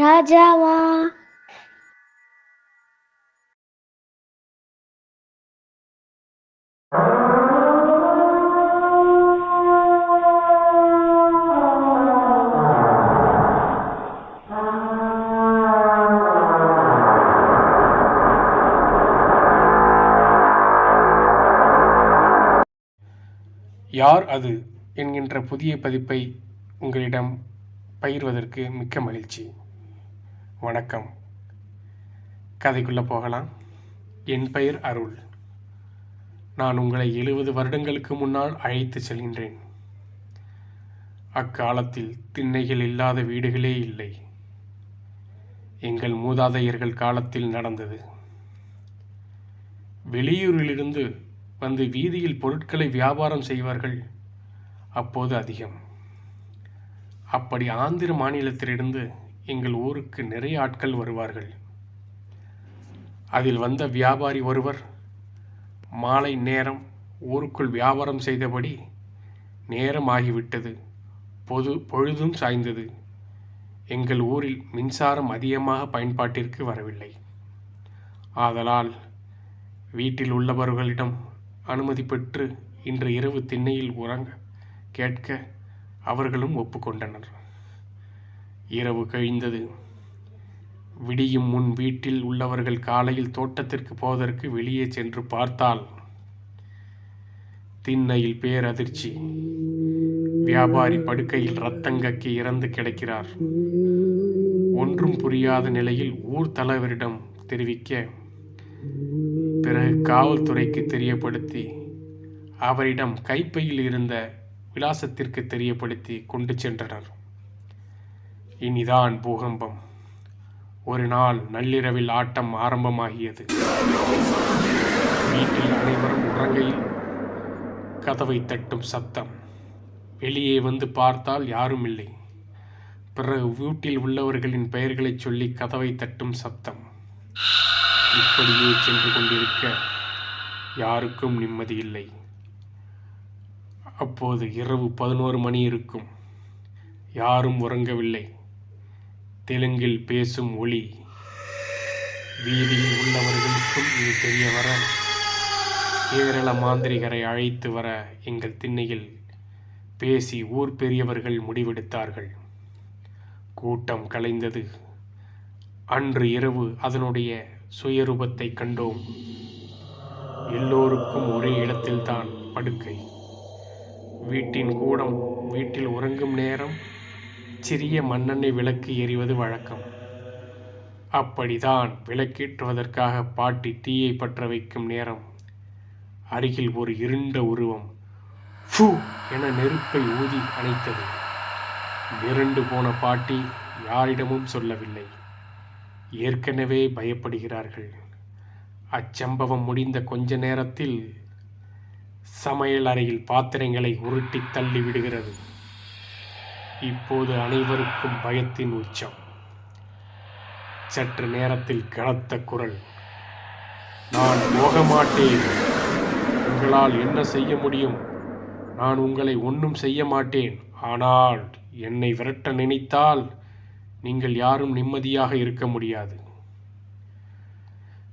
ராஜாவா? யார் அது என்கின்ற புதிய பதிப்பை உங்களிடம் பகிர்வதற்கு மிக்க மகிழ்ச்சி. வணக்கம். கதைக்குள்ளே போகலாம். என் பெயர் அருள். நான் உங்களை எழுபது வருடங்களுக்கு முன்னால் அழைத்து செல்கின்றேன். அக்காலத்தில் திண்ணைகள் இல்லாத வீடுகளே இல்லை. எங்கள் மூதாதையர்கள் காலத்தில் நடந்தது. வெளியூரிலிருந்து வந்து வீதியில் பொருட்களை வியாபாரம் செய்வார்கள். அப்போது அதிகம். அப்படி ஆந்திர மாநிலத்திலிருந்து எங்கள் ஊருக்கு நிறைய ஆட்கள் வருவார்கள். அதில் வந்த வியாபாரி ஒருவர் மாலை நேரம் ஊருக்குள் வியாபாரம் செய்தபடி நேரம் ஆகிவிட்டது. பொது பொழுதும் சாய்ந்தது. எங்கள் ஊரில் மின்சாரம் அதிகமாக பயன்பாட்டிற்கு வரவில்லை. ஆதலால் வீட்டில் உள்ளவர்களிடம் அனுமதி பெற்று இன்று இரவு திண்ணையில் உறங்க கேட்க அவர்களும் ஒப்புக்கொண்டனர். இரவு கழிந்தது. விடியும் முன் வீட்டில் உள்ளவர்கள் காலையில் தோட்டத்திற்கு போவதற்கு வெளியே சென்று பார்த்தால் திண்ணையில் பேரதிர்ச்சி. வியாபாரி படுக்கையில் ரத்தங்கக்கி இறந்து கிடக்கிறார். ஒன்றும் புரியாத நிலையில் ஊர் தலைவரிடம் தெரிவிக்க பிறகு காவல்துறைக்கு தெரியப்படுத்தி அவரிடம் கைப்பையில் இருந்த விலாசத்திற்கு தெரியப்படுத்தி கொண்டு சென்றனர். இனிதான் பூகம்பம். ஒரு நாள் நள்ளிரவில் ஆட்டம் ஆரம்பமாகியது. வீட்டில் அனைவரும் உறங்கையில் கதவை தட்டும் சத்தம். வெளியே வந்து பார்த்தால் யாரும் இல்லை பிறகு வீட்டில் உள்ளவர்களின் பெயர்களைச் சொல்லி கதவை தட்டும் சத்தம். இப்படியே சென்று கொண்டிருக்க யாருக்கும் நிம்மதி இல்லை. அப்போது இரவு பதினோரு மணி இருக்கும். யாரும் உறங்கவில்லை. தெலுங்கில் பேசும் ஒளி. வீதியில் உள்ளவர்களுக்கும் இது தெரிய வர கேரள மாந்திரிகரை அழைத்து வர எங்கள் திண்ணையில் பேசி ஊர் பெரியவர்கள் முடிவெடுத்தார்கள். கூட்டம் கலைந்தது. அன்று இரவு அதனுடைய சுயரூபத்தை கண்டோம். எல்லோருக்கும் ஒரே இடத்தில்தான் படுக்கை. வீட்டின் கூடம் வீட்டில் உறங்கும் நேரம் சிறிய மண்ணெண்ணெய் விளக்கு எறிவது வழக்கம். அப்படிதான் விளக்கேற்றுவதற்காக பாட்டி தீயை பற்ற வைக்கும் நேரம். அருகில் ஒரு இருண்ட உருவம் ஃபூ என நெருப்பை ஊதி அணைத்தது. மிரண்டு போன பாட்டி யாரிடமும் சொல்லவில்லை. ஏற்கனவே பயப்படுகிறார்கள். அச்சம்பவம் முடிந்த கொஞ்ச நேரத்தில் சமையல் அறையில் பாத்திரங்களை உருட்டி தள்ளி விடுகிறது இப்போது அனைவருக்கும் பயத்தின் உச்சம். சற்று நேரத்தில் கிளத்த குரல். நான் போக மாட்டேன் உங்களால் என்ன செய்ய முடியும்? நான் உங்களை ஒன்றும் செய்ய மாட்டேன். ஆனால் என்னை விரட்ட நினைத்தால் நீங்கள் யாரும் நிம்மதியாக இருக்க முடியாது.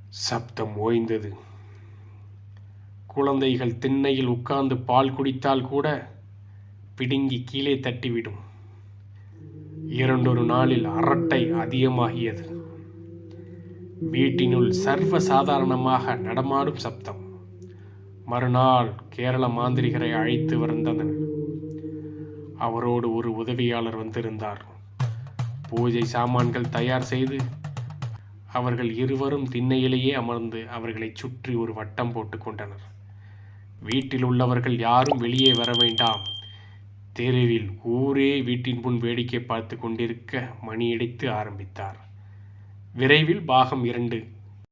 சப்தம் ஓய்ந்தது. குழந்தைகள் திண்ணையில் உட்கார்ந்து பால் குடித்தால் கூட பிடுங்கி கீழே தட்டிவிடும். இரண்டொரு நாளில் அரட்டை அதிகமாகியது. வீட்டினுள் சர்வ சாதாரணமாக நடமாடும் சப்தம். மறுநாள் கேரள மாந்திரிகரை அழைத்து வந்தனர் அவரோடு ஒரு உதவியாளர் வந்திருந்தார். பூஜை சாமான்கள் தயார் செய்து அவர்கள் இருவரும் திண்ணையிலேயே அமர்ந்து அவர்களை சுற்றி ஒரு வட்டம் போட்டு கொண்டனர். வீட்டில் உள்ளவர்கள் யாரும் வெளியே வர வேண்டாம். தெருவில் ஊரே வீட்டின் முன் வேடிக்கை பார்த்து கொண்டிருக்க மணியடித்து ஆரம்பித்தார். விரைவில் பாகம் இரண்டு.